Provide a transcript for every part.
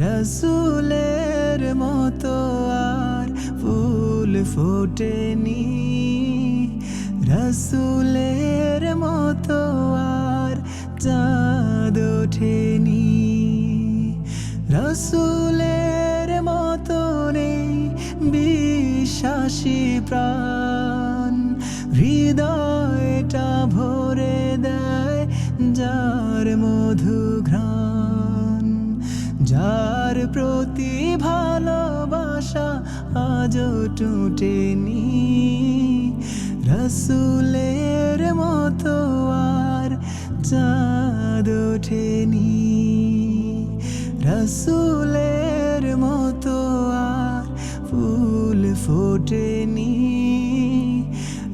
রসুলের মতো আর ফুল ফোটেনি। রসুলের মতো আর চাঁদ ওঠেনি। রসুলের মতো নেই বিশ্বাসী প্রাণ। হৃদয়টা ভরে দেয় যার মধু ঘ্রাণ যার প্রতি ভালোবাসা আজও টুটেনি। রসুলের মতো আর চাঁদ ওঠেনি। রসুলের মতো আর ফুল ফোটেনি।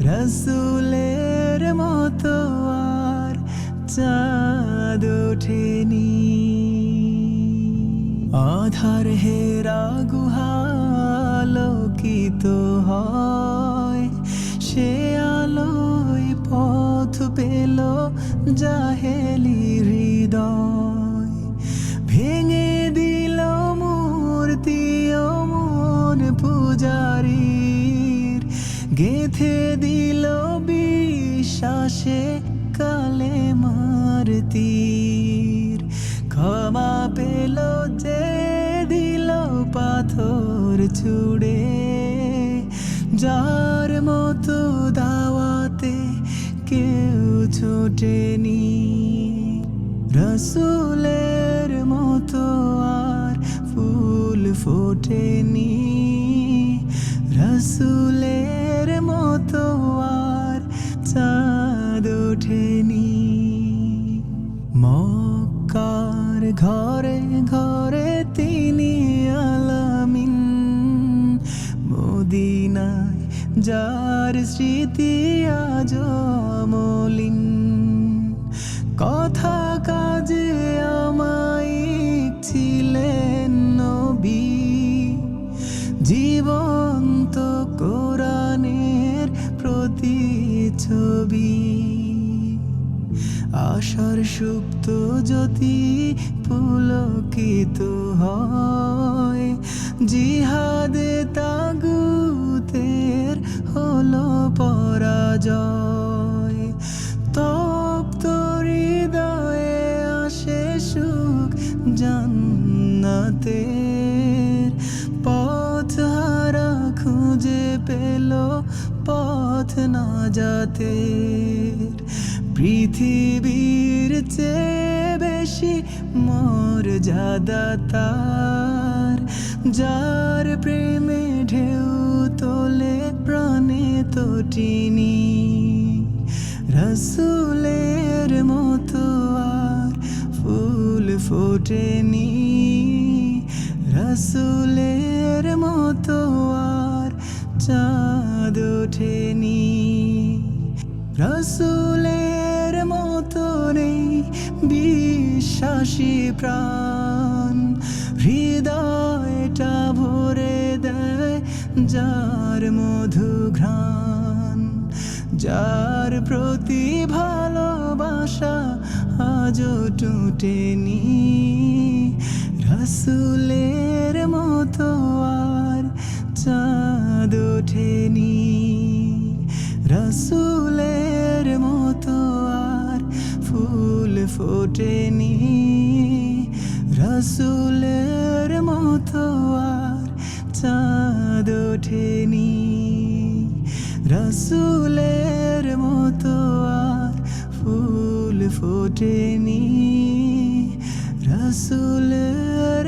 রসুলের মতো আর চাঁদ ওঠেনি। আধার হেরা গুহালোকিত হয়। সে আলোয় পথ পেল জাহেলি হৃদয়। ভেঙে দিল মূর্তি মন পূজারীর। গেথে দিল বিশ্বাসে কালে মারতীর ক্ষমা পেল, যে দিল পাথর ছুড়ে। যার মতো দাওয়াতে কেউ ছোটেনি। রসুলের মতো আর ফুল ফোটেনি। রসুলের মতো আর চাঁদ ওঠেনি। ঘরে ঘরে তিনি আলামিন। মদিনায় যার স্মৃতি আজ মলিন কথা কাজে আমায় ছিলেন নবী। জীবন্ত কোরআনের প্রতি ছবি। আশার সুপ্ত জ্যোতি পুলকিত হয়। জিহাদে তাগুতের হলো পরাজয়। তপ্ত হৃদয়ে আসে সুখ জান্নাতের। পথ হারা খুঁজে পেল পথ না যাতের পৃথিবীর চেয়ে বেশি মর্যাদা তার। যার প্রেমে ঢেউ তোলে প্রাণে তটিনি রসুলের মতো আর ফুল ফোটেনি। রসুলের মতো আর চাঁদ ওঠেনি। রসুলের মতো নেই বিশ্বাসী প্রাণ, হৃদয়টা ভরে দেয় যার মধু ঘ্রাণ, যার প্রতি ভালোবাসা আজও টুটেনি। রসুলের মতো আর চাঁদ ওঠেনি। রসুলের মতো আর ফুল ফোটেনি। রসুলের মতো আর চাঁদ ওঠেনি। রসুলের মতো আর ফুল ফোটেনি। রসুলের